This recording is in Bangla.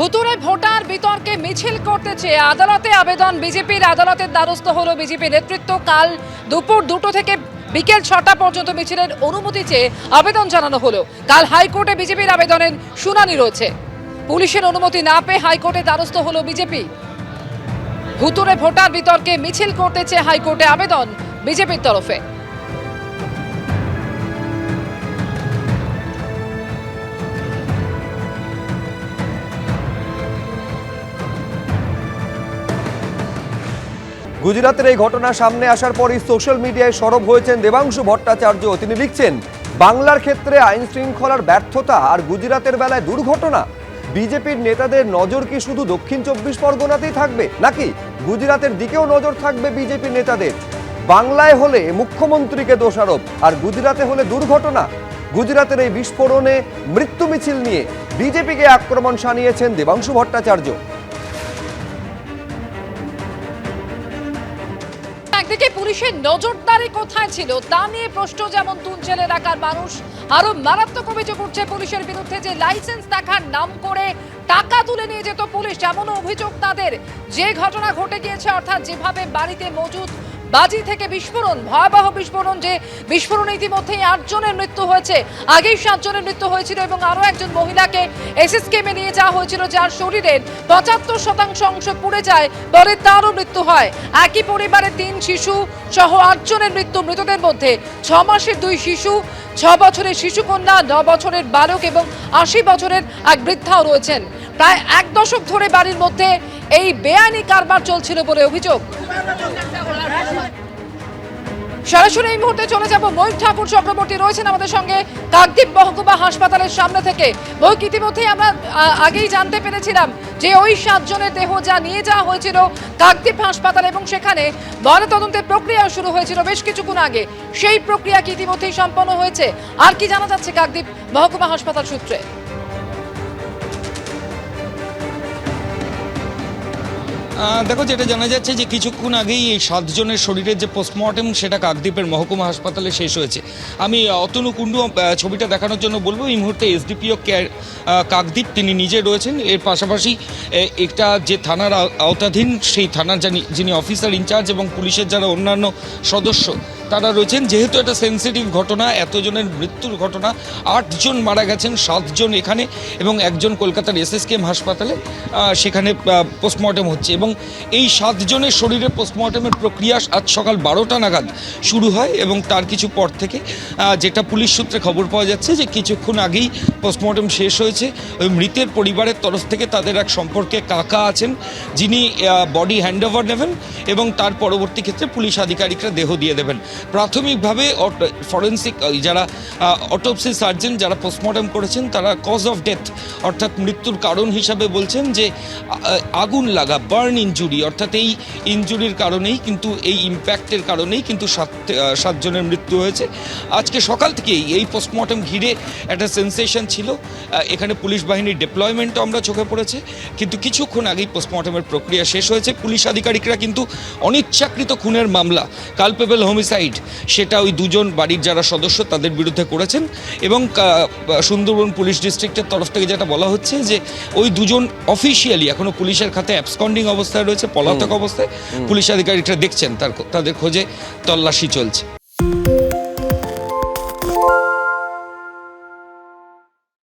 ভুতুরে ভোটার বিতর্কে মিছিল করতে চেয়ে আদালতে আবেদন, বিজেপির আদালতের দ্বারস্থ হলো বিজেপি নেতৃত্ব। কাল দুপুর দুটো থেকে বিকেল ছটা পর্যন্ত মিছিলের অনুমতি চেয়ে আবেদন জানানো হলো। কাল হাইকোর্টে বিজেপির আবেদনের শুনানি রয়েছে। পুলিশের অনুমতি না পেয়ে হাইকোর্টে দ্বারস্থ হলো বিজেপি। ভুতুরে ভোটার বিতর্কে মিছিল করতে চেয়ে হাইকোর্টে আবেদন বিজেপির তরফে। গুজরাতের এই ঘটনা সামনে আসার পরই সোশ্যাল মিডিয়ায় সরব হয়েছেন দেবাংশু ভট্টাচার্য। তিনি লিখছেন, বাংলার ক্ষেত্রে আইন শৃঙ্খলার ব্যর্থতা আর গুজরাতের বেলায় দুর্ঘটনা। বিজেপির নেতাদের নজর কি শুধু দক্ষিণ চব্বিশ পরগনাতেই থাকবে? নাকি গুজরাতের দিকেও নজর থাকবে বিজেপির নেতাদের? বাংলায় হলে মুখ্যমন্ত্রীকে দোষারোপ, আর গুজরাতে হলে দুর্ঘটনা। গুজরাতের এই বিস্ফোরণে মৃত্যু মিছিল নিয়ে বিজেপিকে আক্রমণ সানিয়েছেন দেবাংশু ভট্টাচার্য। পুলিশের নজরদারি কোথায় ছিল তা নিয়ে প্রশ্ন যেমন তুলছেন এলাকার মানুষ আরও মারাত্মক অভিযোগ উঠছে পুলিশের বিরুদ্ধে যে লাইসেন্স দেখার নাম করে টাকা তুলে নিয়ে যেত পুলিশ। এমন অভিযোগ তাদের। যে ঘটনা ঘটে গিয়েছে, অর্থাৎ যেভাবে বাড়িতে মজুদ বাজি থেকে বিস্ফোরণ, ভয়াবহ বিস্ফোরণ যে বিস্ফোরণে ইতিমধ্যেই আটজনের মৃত্যু হয়েছে। আগেই সাতজনের মৃত্যু হয়েছিল এবং আরও একজন মহিলাকে এসএসকেমে নিয়ে যাওয়া হয়েছিল যার শরীরের পঁচাত্তর শতাংশ অংশ পুড়ে যায় পরে তারও মৃত্যু হয়। একই পরিবারে তিন শিশু সহ আটজনের মৃত্যু মৃতদের মধ্যে। ছ মাসের দুই শিশু, ছ বছরের শিশুকন্যা ন বছরের বালক এবং আশি বছরের এক বৃদ্ধাও রয়েছেন। প্রায় এক দশক ধরে বাড়ির মধ্যে এই বেআইনি কারবার চলছিল বলে অভিযোগ। সরাসরি এই মুহূর্তে চলে যাব ময়ূর ঠাকুর চক্রবর্তী রয়েছেন আমাদের সঙ্গে কাকদ্বীপ মহকুমা হাসপাতালের সামনে থেকে। ময়ূর ইতিমধ্যেই আমরা আগেই জানতে পেরেছিলাম যে ওই সাতজনের দেহ যা নিয়ে যাওয়া হয়েছিল কাকদ্বীপ হাসপাতাল এবং সেখানে ময়নাতদন্তের প্রক্রিয়া শুরু হয়েছিল বেশ কিছুক্ষণ আগে। সেই প্রক্রিয়া কি ইতিমধ্যেই সম্পন্ন হয়েছে? আর কি জানা যাচ্ছে কাকদ্বীপ মহকুমা হাসপাতাল সূত্রে? দেখো যেটা জানা যাচ্ছে যে কিছুক্ষণ আগেই এই সাতজনের শরীরের যে পোস্টমর্টেম সেটা কাকদ্বীপের মহকুমা হাসপাতালে শেষ হয়েছে। আমি অতনু কুণ্ডু ছবিটা দেখানোর জন্য বলব, এই মুহূর্তে এসডিপিও কেয়ার কাকদ্বীপ তিনি নিজে রয়েছেন। এর পাশাপাশি একটা যে থানার আও- আওতাধীন, সেই থানার যিনি অফিসার ইনচার্জ এবং পুলিশের যারা অন্যান্য সদস্য তারা রয়েছেন। যেহেতু এটা সেন্সিটিভ ঘটনা, এতজনের মৃত্যুর ঘটনা, আটজন মারা গেছেন, সাতজন এখানে এবং একজন কলকাতার এসএসকেএম হাসপাতালে সেখানে পোস্টমর্টেম হচ্ছে এবং এই সাতজনের শরীরে পোস্টমর্টেমের প্রক্রিয়া আজ সকাল বারোটা নাগাদ শুরু হয় এবং তার কিছু পর থেকে যেটা পুলিশ সূত্রে খবর পাওয়া যাচ্ছে যে কিছুক্ষণ আগেই পোস্টমর্টেম শেষ হয়েছে। ওই মৃতের পরিবারের তরফ থেকে তাদের এক সম্পর্কে কাকা আছেন, যিনি বডি হ্যান্ডওভার নেবেন এবং তার পরবর্তী ক্ষেত্রে পুলিশ আধিকারিকরা দেহ দিয়ে দেবেন। প্রাথমিকভাবে ফরেন্সিক যারা অটোপসি সার্জন যারা পোস্টমর্টম করেছেন, তারা কজ অফ ডেথ অর্থাৎ মৃত্যুর কারণ হিসাবে বলছেন যে আগুন লাগা বার্ন ইনজুরি অর্থাৎ এই ইনজুরির কারণেই কিন্তু, এই ইম্প্যাক্টের কারণেই কিন্তু সাত সাতজনের মৃত্যু হয়েছে। আজকে সকাল থেকেই এই পোস্টমর্টম ঘিরে একটা সেন্সেশন ছিল। এখানে পুলিশ বাহিনীর ডেপ্লয়মেন্টও আমরা চোখে পড়েছে। কিন্তু কিছুক্ষণ আগেই পোস্টমর্টমের প্রক্রিয়া শেষ হয়েছে। পুলিশ আধিকারিকরা কিন্তু অনিচ্ছাকৃত খুনের মামলা কালপেবল হোমিসাইড সেটা ওই দুজন বাড়ির যারা সদস্য তাদের বিরুদ্ধে করেছেন এবং সুন্দরবন পুলিশ ডিস্ট্রিক্টের তরফ থেকে যেটা বলা হচ্ছে যে ওই দুজন অফিসিয়ালি এখনও পুলিশের খাতে অ্যাবসকন্ডিং অবস্থায় রয়েছে পলাতক অবস্থায় পুলিশ আধিকারিকরা দেখছেন তার তাদের খোঁজে তল্লাশি চলছে।